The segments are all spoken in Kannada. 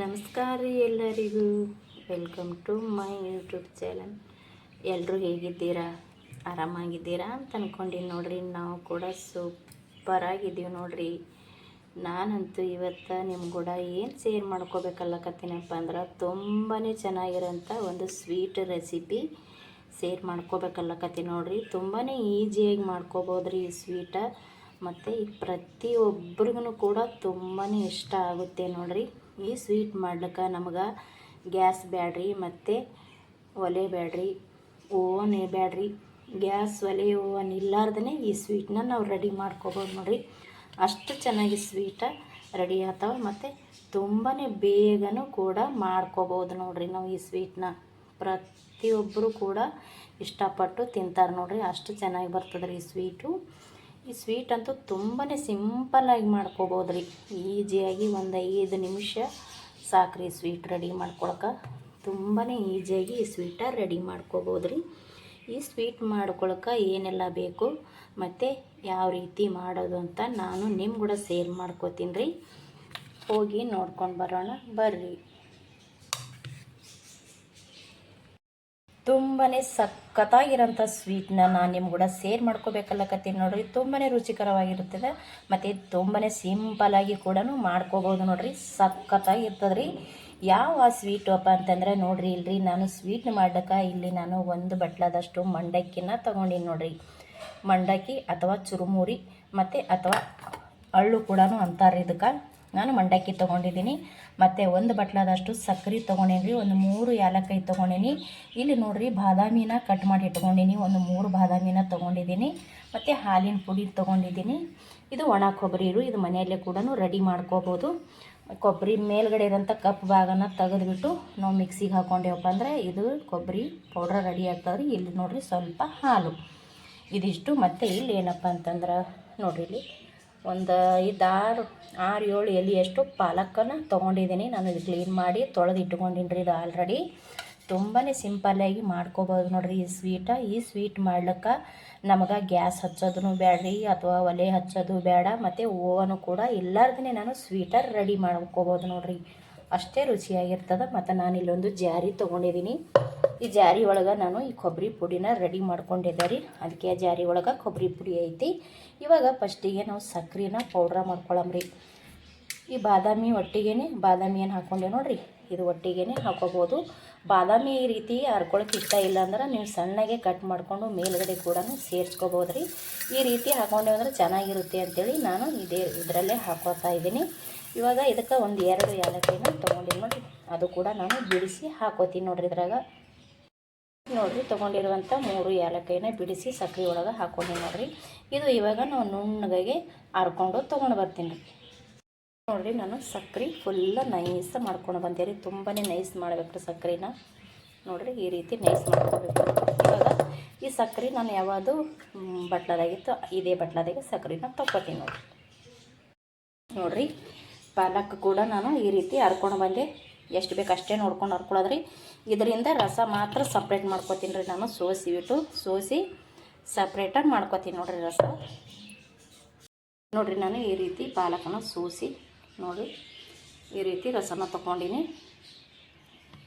ನಮಸ್ಕಾರ ರೀ ಎಲ್ಲರಿಗೂ. Welcome to my YouTube channel ಎಲ್ಲರೂ ಹೇಗಿದ್ದೀರಾ? ಆರಾಮಾಗಿದ್ದೀರಾ ಅಂತ ಅಂದ್ಕೊಂಡಿನಿ ನೋಡ್ರಿ. ನಾವು ಕೂಡ ಸೂಪರಾಗಿದ್ದೀವಿ ನೋಡ್ರಿ. ನಾನಂತೂ ಇವತ್ತು ನಿಮ್ಮ ಕೂಡ ಏನು ಶೇರ್ ಮಾಡ್ಕೋಬೇಕಲ್ಲಕತ್ತೀನಪ್ಪ ಅಂದ್ರೆ ತುಂಬಾ ಚೆನ್ನಾಗಿರೋಂಥ ಒಂದು ಸ್ವೀಟ್ ರೆಸಿಪಿ ಸೇರ್ ಮಾಡ್ಕೋಬೇಕಲ್ಲಕತ್ತೀನಿ ನೋಡ್ರಿ. ತುಂಬಾ ಈಸಿಯಾಗಿ ಮಾಡ್ಕೋಬೋದು ರೀ ಈ ಸ್ವೀಟ ಮತ್ತು ಪ್ರತಿಯೊಬ್ಬರಿಗೂ ಕೂಡ ತುಂಬಾ ಇಷ್ಟ ಆಗುತ್ತೆ ನೋಡ್ರಿ. ಈ ಸ್ವೀಟ್ ಮಾಡ್ಲಿಕ್ಕೆ ನಮ್ಗೆ ಗ್ಯಾಸ್ ಬ್ಯಾಡ್ರಿ ಮತ್ತು ಒಲೆ ಬ್ಯಾಡ್ರಿ ಓವನ್ ಬ್ಯಾಡ್ರಿ. ಗ್ಯಾಸ್, ಒಲೆ ಓವನ್ ಇಲ್ಲಾರ್ದೇ ಈ ಸ್ವೀಟ್ನ ನಾವು ರೆಡಿ ಮಾಡ್ಕೋಬೋದು ನೋಡಿರಿ. ಅಷ್ಟು ಚೆನ್ನಾಗಿ ಸ್ವೀಟ ರೆಡಿ ಆಗ್ತಾವೆ ಮತ್ತು ತುಂಬಾ ಬೇಗನೂ ಕೂಡ ಮಾಡ್ಕೋಬೋದು ನೋಡಿರಿ ನಾವು ಈ ಸ್ವೀಟ್ನ. ಪ್ರತಿಯೊಬ್ಬರು ಕೂಡ ಇಷ್ಟಪಟ್ಟು ತಿಂತಾರೆ ನೋಡಿರಿ. ಅಷ್ಟು ಚೆನ್ನಾಗಿ ಬರ್ತದೆ ಈ ಸ್ವೀಟು. ಈ ಸ್ವೀಟ್ ಅಂತೂ ತುಂಬಾ ಸಿಂಪಲ್ಲಾಗಿ ಮಾಡ್ಕೋಬೋದು ರೀ. ಈಜಿಯಾಗಿ ಒಂದು ಐದು ನಿಮಿಷ ಸಾಕ್ರಿ ಸ್ವೀಟ್ ರೆಡಿ ಮಾಡ್ಕೊಳಕ್ಕೆ ತುಂಬಾ ಈಜಿಯಾಗಿ ಈ ಸ್ವೀಟ ರೆಡಿ ಮಾಡ್ಕೋಬೋದು ರೀ. ಈ ಸ್ವೀಟ್ ಮಾಡ್ಕೊಳಕ್ಕೆ ಏನೆಲ್ಲ ಬೇಕು, ಮತ್ತು ಯಾವ ರೀತಿ ಮಾಡೋದು ಅಂತ ನಾನು ನಿಮ್ಮ ಕೂಡ ಸೇರ್ ಮಾಡ್ಕೋತೀನಿ ರೀ. ಹೋಗಿ ನೋಡ್ಕೊಂಡು ಬರೋಣ. ಬರ್ರಿ. ತುಂಬಾ ಸಖತ್ತಾಗಿರೋಂಥ ಸ್ವೀಟ್ನ ನಾನು ನಿಮ್ಗೆ ಕೂಡ ಸೇರ್ ಮಾಡ್ಕೋಬೇಕಲ್ಲಕತ್ತೀನಿ ನೋಡ್ರಿ. ತುಂಬಾ ರುಚಿಕರವಾಗಿರುತ್ತದೆ. ಮತ್ತು ತುಂಬಾ ಸಿಂಪಲಾಗಿ ಕೂಡ ಮಾಡ್ಕೋಬೋದು ನೋಡ್ರಿ. ಸಖತ್ತಾಗಿರ್ತದ್ರಿ. ಯಾವ ಸ್ವೀಟು ಅಪ್ಪ ಅಂತಂದರೆ ನೋಡ್ರಿ ಇಲ್ರಿ, ನಾನು ಸ್ವೀಟ್ ಮಾಡ್ಲಿಕ್ಕೆ ಇಲ್ಲಿ ನಾನು ಒಂದು ಬಟ್ಲದಷ್ಟು ಮಂಡಕ್ಕಿನ ತೊಗೊಂಡಿನಿ ನೋಡ್ರಿ. ಮಂಡಕ್ಕಿ ಅಥವಾ ಚುರುಮುರಿ, ಮತ್ತು ಅಥವಾ ಅಳ್ಳು ಕೂಡ ಅಂತಾರೆ ಇದಕ್ಕೆ. ನಾನು ಮಂಡಕ್ಕಿ ತೊಗೊಂಡಿದ್ದೀನಿ. ಮತ್ತು ಒಂದು ಬಟ್ಲಾದಷ್ಟು ಸಕ್ಕರೆ ತೊಗೊಂಡೀನಿ, ಒಂದು ಮೂರು ಏಲಕ್ಕಾಯಿ ತೊಗೊಂಡೀನಿ. ಇಲ್ಲಿ ನೋಡಿರಿ ಬಾದಾಮಿನ ಕಟ್ ಮಾಡಿ ಇಟ್ಕೊಂಡೀನಿ, ಒಂದು ಮೂರು ಬಾದಾಮಿನ ತೊಗೊಂಡಿದ್ದೀನಿ. ಮತ್ತು ಹಾಲಿನ ಪುಡಿ ತೊಗೊಂಡಿದ್ದೀನಿ. ಇದು ಒಣ ಕೊಬ್ಬರಿ ಇದು ಮನೆಯಲ್ಲೇ ಕೂಡ ರೆಡಿ ಮಾಡ್ಕೋಬೋದು. ಕೊಬ್ಬರಿ ಮೇಲ್ಗಡೆ ಇರೋಂಥ ಕಪ್ ಭಾಗನ ತೆಗೆದುಬಿಟ್ಟು ನಾವು ಮಿಕ್ಸಿಗೆ ಹಾಕ್ಕೊಂಡೇವಪ್ಪ ಅಂದರೆ ಇದು ಕೊಬ್ಬರಿ ಪೌಡ್ರ್ ರೆಡಿ ಆಗ್ತದೆ ಇಲ್ಲಿ ನೋಡಿರಿ ಸ್ವಲ್ಪ ಹಾಲು. ಇದಿಷ್ಟು. ಮತ್ತು ಇಲ್ಲಿ ಏನಪ್ಪ ಅಂತಂದ್ರೆ, ನೋಡಿರಿ ಇಲ್ಲಿ ಒಂದು ಐದು ಆರು ಆರು ಏಳು ಎಲೆಯಷ್ಟು ಪಾಲಕನ್ನು ತೊಗೊಂಡಿದ್ದೀನಿ. ನಾನು ಇದು ಕ್ಲೀನ್ ಮಾಡಿ ತೊಳೆದು ಇಟ್ಕೊಂಡಿನಿ ರೀ ಇದು ಆಲ್ರೆಡಿ ತುಂಬಾ ಸಿಂಪಲ್ಲಾಗಿ ಮಾಡ್ಕೋಬೋದು ನೋಡಿರಿ ಈ ಸ್ವೀಟ ಈ ಸ್ವೀಟ್ ಮಾಡ್ಲಿಕ್ಕೆ ನಮಗೆ ಗ್ಯಾಸ್ ಹಚ್ಚೋದು ಬೇಡ್ರಿ ಅಥವಾ ಒಲೆ ಹಚ್ಚೋದು ಬೇಡ ಮತ್ತು ಓವನು ಕೂಡ ಇಲ್ಲಾರ್ದೇ ನಾನು ಸ್ವೀಟರ್ ರೆಡಿ ಮಾಡ್ಕೋಬೋದು ನೋಡ್ರಿ. ಅಷ್ಟೇ ರುಚಿಯಾಗಿರ್ತದೆ. ಮತ್ತು ನಾನು ಇಲ್ಲೊಂದು ಜಾರಿ ತೊಗೊಂಡಿದ್ದೀನಿ ಈ ಜಾರಿ ಒಳಗೆ ನಾನು ಈ ಕೊಬ್ಬರಿ ಪುಡಿನ ರೆಡಿ ಮಾಡ್ಕೊಂಡಿದ್ದೆ ರೀ. ಅದಕ್ಕೆ ಆ ಜಾರಿ ಒಳಗೆ ಕೊಬ್ಬರಿ ಪುಡಿ ಐತಿ. ಇವಾಗ ಫಸ್ಟಿಗೆ ನಾವು ಸಕ್ಕರೆನ ಪೌಡ್ರ ಮಾಡ್ಕೊಳಮ್ರಿ ಈ ಬಾದಾಮಿ ಒಟ್ಟಿಗೆ ಬಾದಾಮಿ ಏನು ಹಾಕ್ಕೊಂಡೆ ನೋಡ್ರಿ? ಇದು ಒಟ್ಟಿಗೆ ಹಾಕೋಬೋದು. ಬಾದಾಮಿ ಈ ರೀತಿ ಹರ್ಕೊಳಕ್ಕೆ ಇಷ್ಟ ಇಲ್ಲ ಅಂದ್ರೆ ನೀವು ಸಣ್ಣಗೆ ಕಟ್ ಮಾಡಿಕೊಂಡು ಮೇಲುಗಡೆ ಕೂಡ ಸೇರಿಸ್ಕೋಬೋದು ರೀ ಈ ರೀತಿ ಹಾಕೊಂಡೆ ಅಂದ್ರೆ ಚೆನ್ನಾಗಿರುತ್ತೆ ಅಂಥೇಳಿ ನಾನು ಇದೇ ಇದರಲ್ಲೇ ಹಾಕೋತಾ ಇದ್ದೀನಿ. ಇವಾಗ ಇದಕ್ಕೆ ಒಂದು ಎರಡು ಏಲಕ್ಕಿನ ತೊಗೊಂಡಿನಿ ನೋಡಿರಿ. ಅದು ಕೂಡ ನಾನು ಬಿಡಿಸಿ ಹಾಕೋತೀನಿ ನೋಡ್ರಿ ಇದ್ರಾಗ. ನೋಡಿರಿ ತೊಗೊಂಡಿರುವಂಥ ಮೂರು ಏಲಕ್ಕಾಯಿನ ಬಿಡಿಸಿ ಸಕ್ಕರೆ ಒಳಗೆ ಹಾಕೊಂಡಿನಿ ನೋಡಿರಿ. ಇದು ಇವಾಗ ನಾವು ನುಣ್ಣಗೆ ಆರ್ಕೊಂಡು ತೊಗೊಂಡು ಬರ್ತೀನಿ ರೀ. ನೋಡಿರಿ, ನಾನು ಸಕ್ಕರೆ ಫುಲ್ಲ ನೈಸ್ ಮಾಡ್ಕೊಂಡು ಬಂದೆ ರೀ ತುಂಬಾ ನೈಸ್ ಮಾಡಬೇಕು ರೀ ಸಕ್ಕರೆನ ನೋಡಿರಿ, ಈ ರೀತಿ ನೈಸ್ ಮಾಡ್ಕೋಬೇಕು. ಇವಾಗ ಈ ಸಕ್ಕರೆ ನಾನು ಯಾವುದು ಬಟ್ಲದಾಗಿತ್ತು, ಇದೇ ಬಟ್ಲದಾಗೆ ಸಕ್ಕರೆನ ತೊಗೊತೀನಿ ನೋಡಿರಿ. ನೋಡಿರಿ ಪಾಲಕ್ ಕೂಡ ನಾನು ಈ ರೀತಿ ಹರ್ಕೊಂಡು ಬಂದೆ. ಎಷ್ಟು ಬೇಕು ಅಷ್ಟೇ ನೋಡ್ಕೊಂಡು ಹರ್ಕೊಳ್ಳೋದ್ರಿ ಇದರಿಂದ ರಸ ಮಾತ್ರ ಸಪ್ರೇಟ್ ಮಾಡ್ಕೊತೀನಿ ರೀ ನಾನು, ಸೋಸಿ ಬಿಟ್ಟು ಸೋಸಿ ಸಪ್ರೇಟಾಗಿ ಮಾಡ್ಕೊತೀನಿ ನೋಡಿರಿ ರಸ. ನೋಡಿರಿ ನಾನು ಈ ರೀತಿ ಪಾಲಕನ ಸೋಸಿ ನೋಡಿ ಈ ರೀತಿ ರಸನ ತೊಗೊಂಡಿನಿ.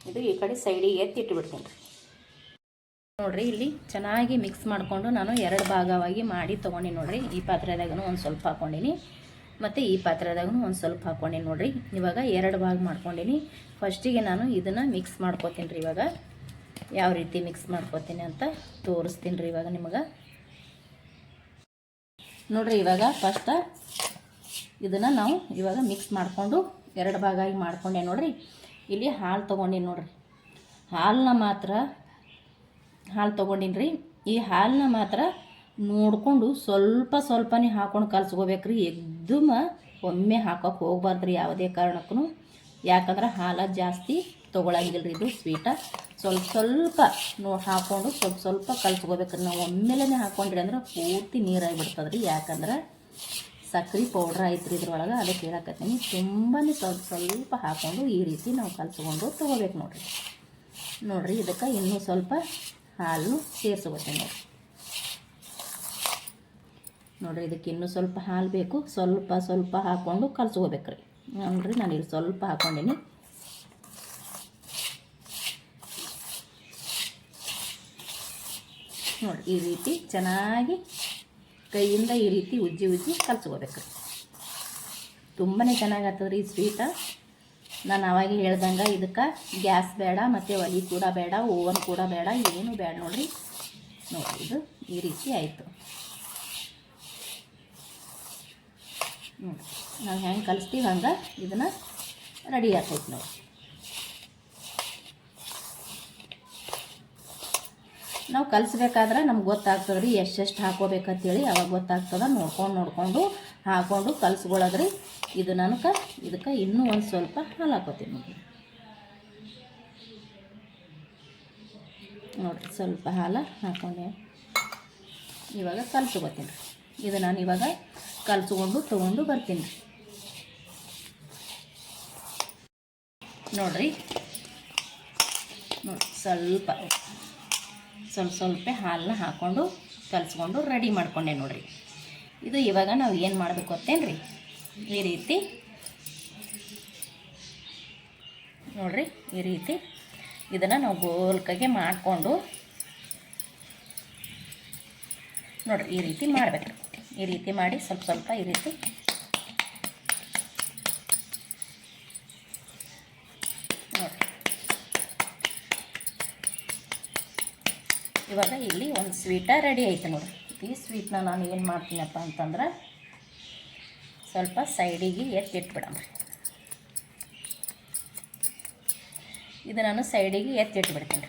ಇದು ಈ ಕಡೆ ಸೈಡಿಗೆ ಎತ್ತಿ ಇಟ್ಬಿಡ್ತೀನಿ ರೀ. ನೋಡಿರಿ ಇಲ್ಲಿ ಚೆನ್ನಾಗಿ ಮಿಕ್ಸ್ ಮಾಡಿಕೊಂಡು ನಾನು ಎರಡು ಭಾಗವಾಗಿ ಮಾಡಿ ತೊಗೊಂಡಿನಿ ನೋಡಿರಿ. ಈ ಪಾತ್ರೆದಾಗೂ ಒಂದು ಸ್ವಲ್ಪ ಹಾಕ್ಕೊಂಡಿನಿ ಮತ್ತು ಈ ಪಾತ್ರೆದಾಗೂ ಒಂದು ಸ್ವಲ್ಪ ಹಾಕ್ಕೊಂಡೀನಿ ನೋಡಿರಿ. ಇವಾಗ ಎರಡು ಭಾಗ ಮಾಡ್ಕೊಂಡೀನಿ. ಫಸ್ಟಿಗೆ ನಾನು ಇದನ್ನು ಮಿಕ್ಸ್ ಮಾಡ್ಕೊತೀನಿ ರೀ ಇವಾಗ. ಯಾವ ರೀತಿ ಮಿಕ್ಸ್ ಮಾಡ್ಕೋತೀನಿ ಅಂತ ತೋರಿಸ್ತೀನಿ ರೀ ಇವಾಗ ನಿಮಗೆ. ನೋಡಿರಿ ಇವಾಗ ಫಸ್ಟ್ ಇದನ್ನು ನಾವು ಇವಾಗ ಮಿಕ್ಸ್ ಮಾಡಿಕೊಂಡು ಎರಡು ಭಾಗ ಆಗಿ ಮಾಡ್ಕೊಂಡೆ ನೋಡಿರಿ. ಇಲ್ಲಿ ಹಾಲು ತೊಗೊಂಡೀನಿ ನೋಡಿರಿ. ಹಾಲನ್ನ ಮಾತ್ರ ಹಾಲು ತೊಗೊಂಡೀನಿ ರೀ ಈ ಹಾಲನ್ನ ಮಾತ್ರ ನೋಡಿಕೊಂಡು ಸ್ವಲ್ಪ ಸ್ವಲ್ಪನೇ ಹಾಕೊಂಡು ಕಲ್ಸ್ಕೋಬೇಕ್ರಿ. ಎಗ್ದಮ ಒಮ್ಮೆ ಹಾಕೋಕೆ ಹೋಗ್ಬಾರ್ದು ರೀ ಯಾವುದೇ ಕಾರಣಕ್ಕೂ. ಯಾಕಂದ್ರೆ ಹಾಲು ಜಾಸ್ತಿ ತೊಗೊಳಂಗಿಲ್ಲ ರೀ ಇದು ಸ್ವೀಟ. ಸ್ವಲ್ಪ ಸ್ವಲ್ಪ ನೋ ಹಾಕ್ಕೊಂಡು ಸ್ವಲ್ಪ ಸ್ವಲ್ಪ ಕಲ್ಸ್ಕೋಬೇಕ್ರಿ. ನಾವು ಒಮ್ಮೆಲೇ ಹಾಕೊಂಡ್ರಿ ಅಂದ್ರೆ ಪೂರ್ತಿ ನೀರಾಗಿ ರೀ ಯಾಕಂದ್ರೆ ಸಕ್ರೆ ಪೌಡ್ರ್ ಐತ್ರಿ ಇದ್ರೊಳಗೆ ಅದಕ್ಕೆ ಹೇಳಕತ್ತೀನಿ ತುಂಬಾ ಸ್ವಲ್ಪ ಸ್ವಲ್ಪ ಹಾಕ್ಕೊಂಡು ಈ ರೀತಿ ನಾವು ಕಲ್ಸ್ಕೊಂಡು ತೊಗೋಬೇಕು ನೋಡಿರಿ. ನೋಡಿರಿ, ಇದಕ್ಕೆ ಇನ್ನೂ ಸ್ವಲ್ಪ ಹಾಲು ಸೇರಿಸ್ಕೋತೀನಿ ನೋಡಿರಿ. ನೋಡಿರಿ, ಇದಕ್ಕೆ ಇನ್ನೂ ಸ್ವಲ್ಪ ಹಾಲು ಬೇಕು. ಸ್ವಲ್ಪ ಸ್ವಲ್ಪ ಹಾಕ್ಕೊಂಡು ಕಲಸ್ಕೋಬೇಕ್ರಿ ನೋಡಿರಿ, ನಾನು ಇಲ್ಲಿ ಸ್ವಲ್ಪ ಹಾಕ್ಕೊಂಡಿನಿ ನೋಡಿ ಈ ರೀತಿ ಚೆನ್ನಾಗಿ ಕೈಯಿಂದ ಈ ರೀತಿ ಉಜ್ಜಿ ಉಜ್ಜಿ ಕಲಸ್ಕೋಬೇಕ್ರಿ ತುಂಬಾ ಚೆನ್ನಾಗಿ ಈ ಸ್ವೀಟ. ನಾನು ಅವಾಗ ಹೇಳ್ದಂಗೆ ಇದಕ್ಕೆ ಗ್ಯಾಸ್ ಬೇಡ, ಮತ್ತು ಒಲಿ ಕೂಡ ಬೇಡ, ಓವನ್ ಕೂಡ ಬೇಡ ಏನೂ ಬೇಡ ನೋಡಿರಿ. ನೋಡಿ ಇದು ಈ ರೀತಿ ಆಯಿತು. ನೋಡಿ ನಾವು ಹೆಂಗೆ ಕಲಿಸ್ತೀವಿ ಹಂಗೆ ಇದನ್ನು ರೆಡಿ ಆಗ್ತೈತೆ ನೋಡಿ. ನಾವು ಕಲಿಸ್ಬೇಕಾದ್ರೆ ನಮ್ಗೆ ಗೊತ್ತಾಗ್ತದೆ ರೀ ಎಷ್ಟೆಷ್ಟು ಹಾಕೋಬೇಕಂತೇಳಿ ಅವಾಗ ಗೊತ್ತಾಗ್ತದೆ ನೋಡ್ಕೊಂಡು ನೋಡಿಕೊಂಡು ಹಾಕ್ಕೊಂಡು ಕಲಿಸ್ಕೊಳ್ಳೋದ್ರಿ ಇದು ನನಗೆ ಇದಕ್ಕೆ ಇನ್ನೂ ಒಂದು ಸ್ವಲ್ಪ ಹಾಲು ಹಾಕೋತೀನಿ ನೋಡಿ ನೋಡಿರಿ ಸ್ವಲ್ಪ ಹಾಲು ಹಾಕೊಂಡೆ. ಇವಾಗ ಕಲ್ಸ್ಕೊತೀನಿ. ಇದು ನಾನು ಇವಾಗ ಕಲ್ಸ್ಕೊಂಡು ತೊಗೊಂಡು ಬರ್ತೀನಿ. ನೋಡ್ರಿ. ನೋಡಿ, ಸ್ವಲ್ಪ ಸ್ವಲ್ಪ ಸ್ವಲ್ಪ ಹಾಲನ್ನ ಹಾಕ್ಕೊಂಡು ಕಲಿಸ್ಕೊಂಡು ರೆಡಿ ಮಾಡ್ಕೊಂಡೆ ನೋಡ್ರಿ. ಇದು ಇವಾಗ ನಾವು ಏನು ಮಾಡಬೇಕು ಅತ್ತೇನ್ರಿ ಈ ರೀತಿ. ನೋಡ್ರಿ, ಈ ರೀತಿ. ಇದನ್ನು ನಾವು ಗೋಲ್ಕಾಗೆ ಮಾಡಿಕೊಂಡು ನೋಡ್ರಿ, ಈ ರೀತಿ ಮಾಡಬೇಕು ಈ ರೀತಿ ಮಾಡಿ ಸ್ವಲ್ಪ ಸ್ವಲ್ಪ ಈ ರೀತಿ. ಇವಾಗ ಇಲ್ಲಿ ಒಂದು ಸ್ವೀಟ ರೆಡಿ ಐತೆ ನೋಡಿ. ಈ ಸ್ವೀಟ್ನ ನಾನು ಏನು ಮಾಡ್ತೀನಪ್ಪ ಅಂತಂದ್ರೆ ಸ್ವಲ್ಪ ಸೈಡಿಗೆ ಎತ್ತಿಟ್ಬಿಡಮ್ರಿ ಇದು ನಾನು ಸೈಡಿಗೆ ಎತ್ತಿಟ್ಬಿಡ್ತೀನಿ.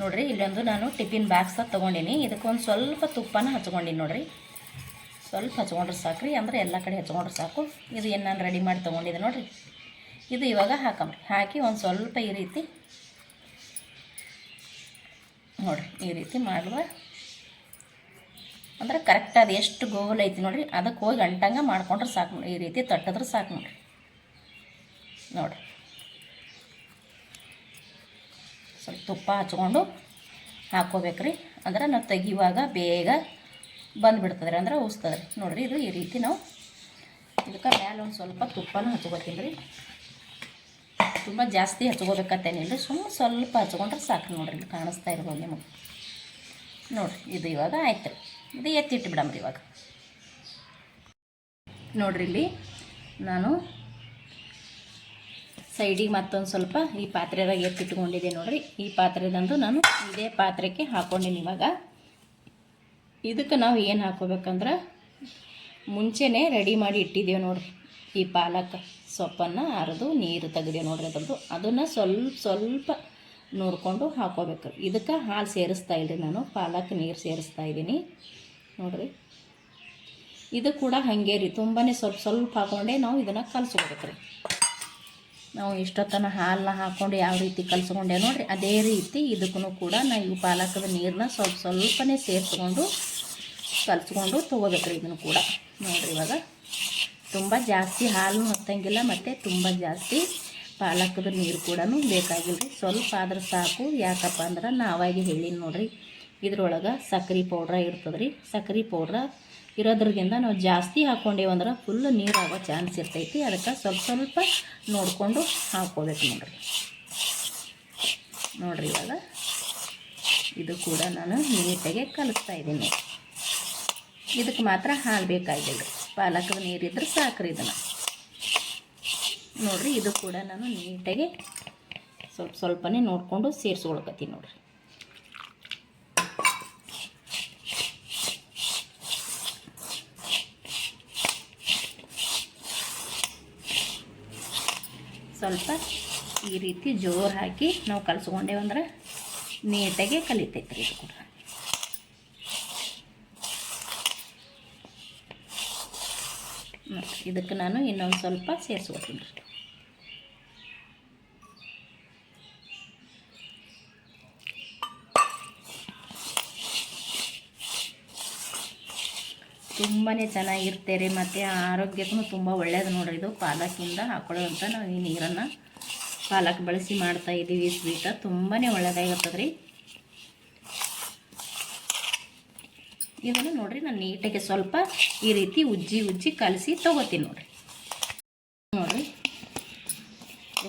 ನೋಡ್ರಿ, ಇಲ್ಲೊಂದು ನಾನು ಟಿಫಿನ್ ಬಾಕ್ಸ ತೊಗೊಂಡಿನಿ. ಇದಕ್ಕೊಂದು ಸ್ವಲ್ಪ ತುಪ್ಪನ ಹಚ್ಕೊಂಡಿನಿ ನೋಡ್ರಿ. ಸ್ವಲ್ಪ ಹಚ್ಕೊಂಡ್ರೆ ಸಾಕು ರೀ ಅಂದರೆ ಎಲ್ಲ ಕಡೆ ಹಚ್ಕೊಂಡ್ರೆ ಸಾಕು. ಇದು ಏನು ನಾನು ರೆಡಿ ಮಾಡಿ ತೊಗೊಂಡಿದ್ದೆ ನೋಡ್ರಿ. ಇದು ಇವಾಗ ಹಾಕಮ್ರಿ. ಹಾಕಿ ಒಂದು ಸ್ವಲ್ಪ ಈ ರೀತಿ ನೋಡ್ರಿ, ಈ ರೀತಿ ಮಾಡುವ. ಅಂದ್ರೆ ಕರೆಕ್ಟ್ ಅದು ಎಷ್ಟು ಗೋಲ್ ಐತಿ ನೋಡ್ರಿ. ಅದಕ್ಕೆ ಹೋಗಿ ಅಂಟಂಗೆ ಮಾಡ್ಕೊಂಡ್ರೆ ಸಾಕು. ಈ ರೀತಿ ತಟ್ಟಿದ್ರೆ ಸಾಕು ನೋಡ್ರಿ. ನೋಡ್ರಿ. ಸ್ವಲ್ಪ ತುಪ್ಪ ಹಚ್ಕೊಂಡು ಹಾಕ್ಕೋಬೇಕ್ರಿ. ಅಂದ್ರೆ ನಾವು ತೆಗಿಯುವಾಗ ಬೇಗ ಬಂದುಬಿಡ್ತದೆ ರೀ, ಅಂದ್ರೆ ಉಸ್ತದೆ ರೀ. ನೋಡ್ರಿ, ಇದು ಈ ರೀತಿ ನಾವು ಇದಕ್ಕೆ ಮೇಲೆ ಒಂದು ಸ್ವಲ್ಪ ತುಪ್ಪನೂ ಹಚ್ಕೋತೀನಿ ರೀ ತುಂಬ ಜಾಸ್ತಿ ಹಚ್ಕೋಬೇಕತ್ತೇನಿಲ್ಲ ಸುಮ್ಮನೆ ಸ್ವಲ್ಪ ಹಚ್ಕೊಂಡ್ರೆ ಸಾಕು ನೋಡಿರಿ, ಇಲ್ಲಿ ಕಾಣಿಸ್ತಾ ಇರ್ಬೋದು ನಿಮಗೆ. ನೋಡಿರಿ, ಇದು ಇವಾಗ ಆಯ್ತು ರೀ. ಇದು ಎತ್ತಿಟ್ಟು ಬಿಡಮ್ರಿ ಇವಾಗ. ನೋಡಿರಿ ಇಲ್ಲಿ ನಾನು ಸೈಡಿಗೆ ಮತ್ತೊಂದು ಸ್ವಲ್ಪ ಈ ಪಾತ್ರೆದಾಗ ಎತ್ತಿಟ್ಕೊಂಡಿದ್ದೆ ನೋಡ್ರಿ. ಈ ಪಾತ್ರೆದಂದು ನಾನು ಇದೇ ಪಾತ್ರೆಗೆ ಹಾಕ್ಕೊಂಡಿನಿ ಇವಾಗ. ಇದಕ್ಕೆ ನಾವು ಏನು ಹಾಕೋಬೇಕಂದ್ರೆ ಮುಂಚೆನೇ ರೆಡಿ ಮಾಡಿ ಇಟ್ಟಿದ್ದೇವೆ ನೋಡ್ರಿ. ಈ ಪಾಲಕ್ ಸೊಪ್ಪನ್ನು ಅರೆದು ನೀರು ತೆಗ್ದೇವೆ ನೋಡ್ರಿ ಅದರದ್ದು. ಅದನ್ನು ಸ್ವಲ್ಪ ಸ್ವಲ್ಪ ನೋಡಿಕೊಂಡು ಹಾಕೋಬೇಕು. ಇದಕ್ಕೆ ಹಾಲು ಸೇರಿಸ್ತಾ ಇಲ್ರಿ ನಾನು. ಪಾಲಕ್ ನೀರು ಸೇರಿಸ್ತಾ ಇದ್ದೀನಿ ನೋಡ್ರಿ. ಇದು ಕೂಡ ಹಾಗೆ ರೀ ತುಂಬಾ ಸ್ವಲ್ಪ ಸ್ವಲ್ಪ ಹಾಕ್ಕೊಂಡೆ ನಾವು ಇದನ್ನು ಕಲಸ್ಕೊಬೇಕು ರೀ ನಾವು ಇಷ್ಟೊತ್ತನ ಹಾಲನ್ನ ಹಾಕ್ಕೊಂಡು ಯಾವ ರೀತಿ ಕಲಸ್ಕೊಂಡೆ ನೋಡಿರಿ, ಅದೇ ರೀತಿ ಇದಕ್ಕೂ ಕೂಡ ನಾವು ಈ ಪಾಲಕದ ನೀರನ್ನ ಸ್ವಲ್ಪ ಸ್ವಲ್ಪನೇ ಸೇರಿಸ್ಕೊಂಡು ಕಲಸ್ಕೊಂಡು ತೊಗೋಬೇಕ್ರಿ ಇದನ್ನು ಕೂಡ. ನೋಡಿರಿ ಇವಾಗ ತುಂಬ ಜಾಸ್ತಿ ಹಾಲು ಹತ್ತಂಗಿಲ್ಲ ಮತ್ತು ತುಂಬ ಜಾಸ್ತಿ ಪಾಲಕದ ನೀರು ಕೂಡ ಬೇಕಾಗಿಲ್ಲ ರೀ ಸ್ವಲ್ಪ ಆದ್ರೆ ಸಾಕು, ಯಾಕಪ್ಪ ಅಂದ್ರೆ ನಾವಾಗಿ ಹೇಳೀನಿ ನೋಡಿರಿ, ಇದ್ರೊಳಗೆ ಸಕ್ರೆ ಪೌಡ್ರ ಇರ್ತದೆ ರೀ ಸಕ್ರೆ ಪೌಡ್ರ ಇರೋದ್ರದಿಂದ ನಾವು ಜಾಸ್ತಿ ಹಾಕ್ಕೊಂಡೇವು ಅಂದ್ರೆ ಫುಲ್ ನೀರು ಆಗೋ ಚಾನ್ಸ್ ಇರ್ತೈತಿ. ಅದಕ್ಕೆ ಸ್ವಲ್ಪ ಸ್ವಲ್ಪ ನೋಡಿಕೊಂಡು ಹಾಕ್ಕೋಬೇಕು ನೋಡಿರಿ. ನೋಡಿರಿ ಇವಾಗ. ಇದು ಕೂಡ ನಾನು ನೀಟಾಗೆ ಕಲಿಸ್ತಾ ಇದ್ದೀನಿ. ಇದಕ್ಕೆ ಮಾತ್ರ ಹಾಲು ಬೇಕಾಗಿಲ್ಲ. ಪಾಲಕದ ನೀರಿದ್ರೆ ಸಾಕ್ರಿ ಇದನ್ನು. ನೋಡಿರಿ, ಇದು ಕೂಡ ನಾನು ನೀಟಾಗಿ ಸ್ವಲ್ಪ ಸ್ವಲ್ಪನೇ ನೋಡಿಕೊಂಡು ಸೇರಿಸ್ಕೊಳ್ಕತ್ತೀನಿ ನೋಡ್ರಿ. ಸ್ವಲ್ಪ ಈ ರೀತಿ ಜೋರು ಹಾಕಿ ನಾವು ಕಲಸ್ಕೊಂಡೇವಂದ್ರೆ ನೀಟಾಗಿ ಕಲಿತೈತೆ ರೀ ಇದು ಕೂಡ. ಇದಕ್ಕೆ ನಾನು ಇನ್ನೊಂದು ಸ್ವಲ್ಪ ಸೇರಿಸ್ಕೊತೀನಿ ರೀ. ತುಂಬಾ ಚೆನ್ನಾಗಿರ್ತಾರೆ ಮತ್ತು ಆರೋಗ್ಯಕ್ಕೂ ತುಂಬ ಒಳ್ಳೆಯದು ನೋಡ್ರಿ ಇದು. ಪಾಲಕಿಂದ ಹಾಕೊಳ್ಳೋವಂಥ ನಾವು ಈ ನೀರನ್ನು ಪಾಲಕ್ ಬಳಸಿ ಮಾಡ್ತಾ ಇದ್ದೀವಿ ಸ್ವೀಟ. ತುಂಬಾ ಒಳ್ಳೆಯದಾಗಿರ್ತದೆ ರೀ ಇದನ್ನು ನೋಡಿರಿ ನಾನು ನೀಟಾಗಿ ಸ್ವಲ್ಪ ಈ ರೀತಿ ಉಜ್ಜಿ ಉಜ್ಜಿ ಕಲಸಿ ತೊಗೋತೀನಿ ನೋಡಿರಿ. ನೋಡಿರಿ.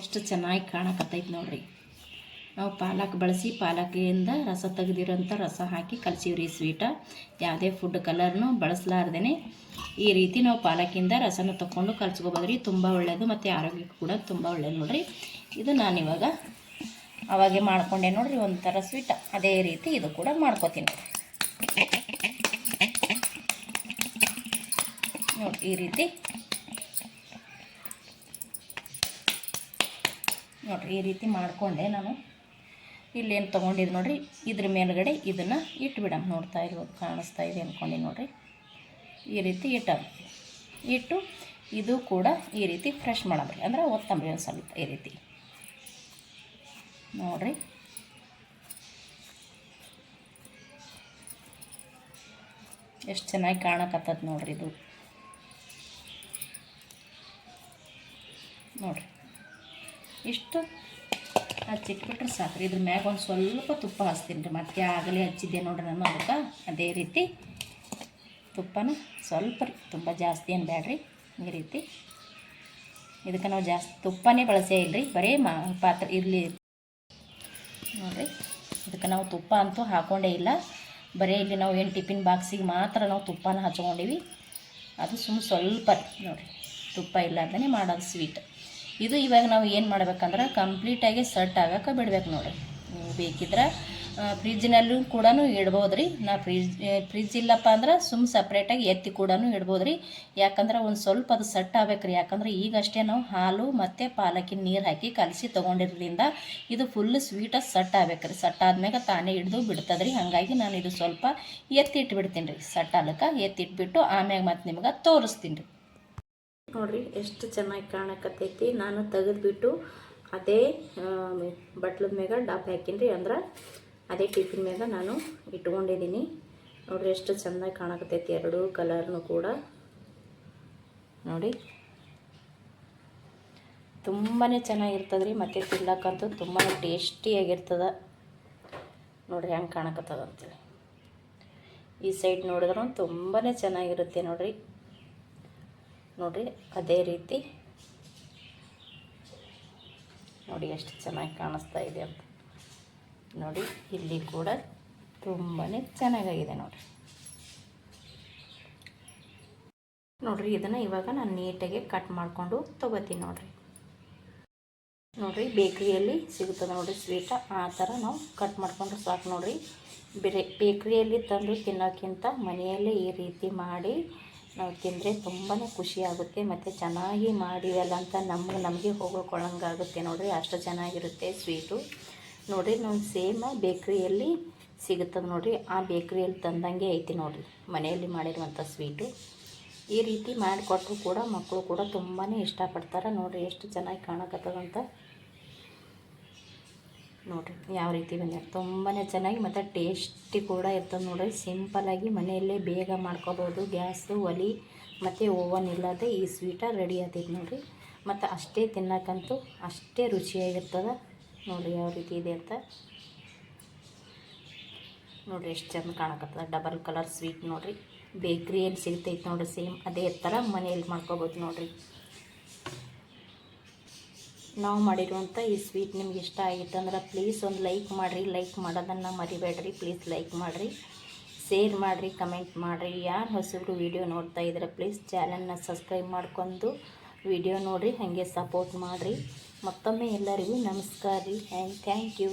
ಎಷ್ಟು ಚೆನ್ನಾಗಿ ಕಾಣಕತ್ತೈತೆ ನೋಡ್ರಿ. ನಾವು ಪಾಲಕ್ ಬಳಸಿ ಪಾಲಕಿಯಿಂದ ರಸ ತೆಗೆದಿರೋಂಥ ರಸ ಹಾಕಿ ಕಲ್ಸೀವ್ರಿ ಸ್ವೀಟ. ಯಾವುದೇ ಫುಡ್ ಕಲರ್ನು ಬಳಸಲಾರ್ದೇ ಈ ರೀತಿ ನಾವು ಪಾಲಕಿಂದ ರಸನ ತಗೊಂಡು ಕಲ್ಸ್ಕೊಬೋದ್ರಿ. ತುಂಬ ಒಳ್ಳೆಯದು ಮತ್ತು ಆರೋಗ್ಯಕ್ಕೆ ಕೂಡ ತುಂಬ ಒಳ್ಳೆಯದು ನೋಡಿರಿ. ಇದು ನಾನಿವಾಗ ಅವಾಗೆ ಮಾಡ್ಕೊಂಡೆ ನೋಡಿರಿ ಒಂಥರ ಸ್ವೀಟ. ಅದೇ ರೀತಿ ಇದು ಕೂಡ ಮಾಡ್ಕೊತೀನಿ. ನೋಡಿ ಈ ರೀತಿ. ನೋಡಿರಿ ಈ ರೀತಿ ಮಾಡಿಕೊಂಡೆ ನಾನು. ಇಲ್ಲೇನು ತೊಗೊಂಡಿದ್ದು ನೋಡಿರಿ, ಇದ್ರ ಮೇಲ್ಗಡೆ ಇದನ್ನು ಇಟ್ಬಿಡಮ್ ನೋಡ್ತಾ ಇರ್ಬೋದು ಕಾಣಿಸ್ತಾ ಇದೆ ಅಂದ್ಕೊಂಡು ನೋಡಿರಿ. ಈ ರೀತಿ ಇಟ್ಟ ಇಟ್ಟು ಇದು ಕೂಡ ಈ ರೀತಿ ಫ್ರೆಶ್ ಮಾಡಮ್ರಿ ಅಂದ್ರೆ ಒತ್ತಂಬ್ರಿ ಒಂದು ಸ್ವಲ್ಪ ಈ ರೀತಿ. ನೋಡಿರಿ. ಎಷ್ಟು ಚೆನ್ನಾಗಿ ಕಾಣಕತ್ತದ ನೋಡ್ರಿ ಇದು. ನೋಡಿರಿ. ಇಷ್ಟು ಹಚ್ಚಿಟ್ಬಿಟ್ರೆ ಸಾಕು ಇದ್ರ ಮ್ಯಾಗ ಒಂದು ಸ್ವಲ್ಪ ತುಪ್ಪ ಹಚ್ತೀನಿ ರೀ. ಮತ್ತೆ ಆಗಲೇ ಹಚ್ಚಿದ್ದೆ ನೋಡ್ರಿ ನಾನು ಅದಕ್ಕೆ. ಅದೇ ರೀತಿ ತುಪ್ಪನ ಸ್ವಲ್ಪ ರೀ. ತುಂಬ ಜಾಸ್ತಿ ಏನು ಬೇಡ್ರಿ ಈ ರೀತಿ. ಇದಕ್ಕೆ ನಾವು ಜಾಸ್ತಿ ತುಪ್ಪನೇ ಬಳಸೇ ಇಲ್ಲರಿ ಬರೀ ಮಾ ಪಾತ್ರೆ ಇರಲಿ. ನೋಡಿರಿ. ಇದಕ್ಕೆ ನಾವು ತುಪ್ಪ ಅಂತೂ ಹಾಕೊಂಡೇ ಇಲ್ಲ. ಬರೀ ಇಲ್ಲಿ ನಾವು ಏನು ಟಿಫಿನ್ ಬಾಕ್ಸಿಗೆ ಮಾತ್ರ ನಾವು ತುಪ್ಪನ ಹಚ್ಕೊಂಡಿವಿ. ಅದು ಸುಮ್ಮನೆ ಸ್ವಲ್ಪ ನೋಡಿರಿ. ತುಪ್ಪ ಇಲ್ಲಾರ್ದೇ ಮಾಡೋದು ಸ್ವೀಟ್ ಇದು ಇವಾಗ ನಾವು ಏನು ಮಾಡ್ಬೇಕಂದ್ರೆ ಕಂಪ್ಲೀಟಾಗಿ ಸೆಟ್ ಆಗಕ್ಕೆ ಬಿಡ್ಬೇಕು ನೋಡಿರಿ. ನೀವು ಬೇಕಿದ್ರೆ ಫ್ರಿಜ್ನಲ್ಲೂ ಕೂಡ ಇಡ್ಬೋದು ರೀ ನಾ ಫ್ರಿಜ್ ಫ್ರಿಜ್ ಇಲ್ಲಪ್ಪ ಅಂದ್ರೆ ಸುಮ್ಮ ಸಪ್ರೇಟಾಗಿ ಎತ್ತಿ ಕೂಡ ಇಡ್ಬೋದು ರೀ ಯಾಕಂದ್ರೆ ಒಂದು ಸ್ವಲ್ಪ ಅದು ಸೆಟ್ ಆಗ್ಬೇಕು ರೀ ಯಾಕಂದ್ರೆ ಈಗಷ್ಟೇ ನಾವು ಹಾಲು ಮತ್ತು ಪಾಲಕಿನ ನೀರು ಹಾಕಿ ಕಲಸಿ ತೊಗೊಂಡಿರೋದ್ರಿಂದ ಇದು ಫುಲ್ ಸ್ವೀಟಾಗಿ ಸೆಟ್ ಆಗ್ಬೇಕು ರೀ ಸೆಟ್ ಆದ್ಮೇಲೆ ತಾನೇ ಹಿಡ್ದು ಬಿಡ್ತದೆ ರೀ ಹಾಗಾಗಿ ನಾನು ಇದು ಸ್ವಲ್ಪ ಎತ್ತಿ ಇಟ್ಬಿಡ್ತೀನಿ ರೀ. ಸೆಟ್ ಎತ್ತಿ ಎತ್ತಿಟ್ಬಿಟ್ಟು ಆಮ್ಯಾಗ ಮತ್ತು ನಿಮ್ಗೆ ತೋರಿಸ್ತೀನಿ ರೀ. ನೋಡ್ರಿ, ಎಷ್ಟು ಚೆನ್ನಾಗಿ ಕಾಣಕತ್ತೈತಿ. ನಾನು ತೆಗೆದ್ಬಿಟ್ಟು ಅದೇ ಬಟ್ಲದ ಮ್ಯಾಗ ಡಾಪ್ ಹಾಕೀನಿ ಅಂದ್ರೆ ಅದೇ ಟಿಫಿನ್ ಮ್ಯಾಗ ನಾನು ಇಟ್ಕೊಂಡಿದ್ದೀನಿ ನೋಡ್ರಿ, ಎಷ್ಟು ಚೆನ್ನಾಗಿ ಕಾಣಕತ್ತೈತಿ ಎರಡು ಕಲರ್ನು ಕೂಡ. ನೋಡಿ. ತುಂಬಾ ಚೆನ್ನಾಗಿರ್ತದೆ ರೀ ಮತ್ತು ತಿನ್ನಕ್ಕಂತೂ ತುಂಬಾ ಟೇಸ್ಟಿಯಾಗಿರ್ತದೆ ನೋಡ್ರಿ, ಹೆಂಗೆ ಕಾಣಕತ್ತದ ಅಂತೇಳಿ. ಈ ಸೈಡ್ ನೋಡಿದ್ರೂ ತುಂಬಾ ಚೆನ್ನಾಗಿರುತ್ತೆ ನೋಡ್ರಿ. ನೋಡಿ, ಅದೇ ರೀತಿ. ನೋಡಿ ಎಷ್ಟು ಚೆನ್ನಾಗಿ ಕಾಣಿಸ್ತಾ ಇದೆ ಅಂತ. ನೋಡಿ, ಇಲ್ಲಿ ಕೂಡ ತುಂಬಾ ಚೆನ್ನಾಗಾಗಿದೆ ನೋಡಿರಿ ನೋಡಿರಿ, ಇದನ್ನು ಇವಾಗ ನಾನು ನೀಟಾಗಿ ಕಟ್ ಮಾಡಿಕೊಂಡು ತೊಗೋತೀನಿ ನೋಡಿರಿ. ನೋಡಿರಿ, ಬೇಕ್ರಿಯಲ್ಲಿ ಸಿಗುತ್ತದೆ ನೋಡಿರಿ ಸ್ವೀಟ ಆ ಥರ ನಾವು ಕಟ್ ಮಾಡ್ಕೊಂಡು ಸಾಕು ನೋಡಿರಿ. ಬೇರೆ ಬೇಕ್ರಿಯಲ್ಲಿ ತಂದು ತಿನ್ನೋಕ್ಕಿಂತ ಮನೆಯಲ್ಲೇ ಈ ರೀತಿ ಮಾಡಿ ನಾವು ತಿಂದರೆ ತುಂಬಾ ಖುಷಿ ಆಗುತ್ತೆ ಮತ್ತು ಚೆನ್ನಾಗಿ ಮಾಡಿವಲ್ಲ ಅಂತ ನಮ್ಗೆ ನಮಗೆ ಹೋಗೋಕೊಳ್ಳಂಗಾಗುತ್ತೆ ನೋಡಿರಿ, ಅಷ್ಟು ಚೆನ್ನಾಗಿರುತ್ತೆ ಸ್ವೀಟು. ನೋಡಿರಿ ನಾವು ಸೇಮ್ ಬೇಕ್ರಿಯಲ್ಲಿ ಸಿಗುತ್ತದೆ ನೋಡಿರಿ, ಆ ಬೇಕ್ರಿಯಲ್ಲಿ ತಂದಂಗೆ ಐತಿ ನೋಡಿರಿ, ಮನೆಯಲ್ಲಿ ಮಾಡಿರುವಂಥ ಸ್ವೀಟು. ಈ ರೀತಿ ಮಾಡಿಕೊಟ್ರು ಕೂಡ ಮಕ್ಕಳು ಕೂಡ ತುಂಬಾ ಇಷ್ಟಪಡ್ತಾರೆ ನೋಡಿರಿ, ಎಷ್ಟು ಚೆನ್ನಾಗಿ ಕಾಣಕತ್ತದಂತ. ನೋಡಿರಿ, ಯಾವ ರೀತಿ ಬಂದಿದೆ. ತುಂಬಾ ಚೆನ್ನಾಗಿ ಮತ್ತು ಟೇಸ್ಟಿ ಕೂಡ ಇರ್ತದೆ ನೋಡಿರಿ. ಸಿಂಪಲಾಗಿ ಮನೆಯಲ್ಲೇ ಬೇಗ ಮಾಡ್ಕೋಬೋದು. ಗ್ಯಾಸು ಒಲಿ ಮತ್ತು ಓವನ್ ಇಲ್ಲದೆ ಈ ಸ್ವೀಟ ರೆಡಿ ಆಗ್ತೈತೆ ನೋಡಿರಿ. ಮತ್ತು ಅಷ್ಟೇ ತಿನ್ನಕ್ಕಂತೂ ಅಷ್ಟೇ ರುಚಿಯಾಗಿರ್ತದೆ. ನೋಡಿರಿ, ಯಾವ ರೀತಿ ಇದೆ ಅಂತ. ನೋಡಿರಿ, ಎಷ್ಟು ಚೆಂದ ಕಾಣಕತ್ತದ. ಡಬಲ್ ಕಲರ್ ಸ್ವೀಟ್ ನೋಡಿರಿ. ಬೇಕ್ರಿಯಲ್ಲಿ ಸಿಗ್ತೈತೆ ನೋಡಿರಿ ಸೇಮ್ ಅದೇ ಥರ ಮನೆಯಲ್ಲಿ ಮಾಡ್ಕೋಬೋದು ನೋಡಿರಿ. ನಾವು ಮಾಡಿರುವಂಥ ಈ ಸ್ವೀಟ್ ನಿಮ್ಗೆ ಇಷ್ಟ ಆಗಿತ್ತು ಅಂದ್ರೆ ಪ್ಲೀಸ್ ಒಂದು ಲೈಕ್ ಮಾಡಿರಿ ಲೈಕ್ ಮಾಡೋದನ್ನು ಮರಿಬೇಡ್ರಿ ಪ್ಲೀಸ್ ಲೈಕ್ ಮಾಡಿರಿ ಶೇರ್ ಮಾಡಿರಿ ಕಮೆಂಟ್ ಮಾಡಿರಿ. ಯಾರು ಹೊಸಬ್ರು ವೀಡಿಯೋ ನೋಡ್ತಾ ಇದ್ರೆ ಪ್ಲೀಸ್ ಚಾನಲ್ನ ಸಬ್ಸ್ಕ್ರೈಬ್ ಮಾಡ್ಕೊಂಡು ವಿಡಿಯೋ ನೋಡಿರಿ, ಹಾಗೆ ಸಪೋರ್ಟ್ ಮಾಡಿರಿ. ಮತ್ತೊಮ್ಮೆ ಎಲ್ಲರಿಗೂ ನಮಸ್ಕಾರ ರೀ ಆ್ಯಂಡ್ ಥ್ಯಾಂಕ್ ಯು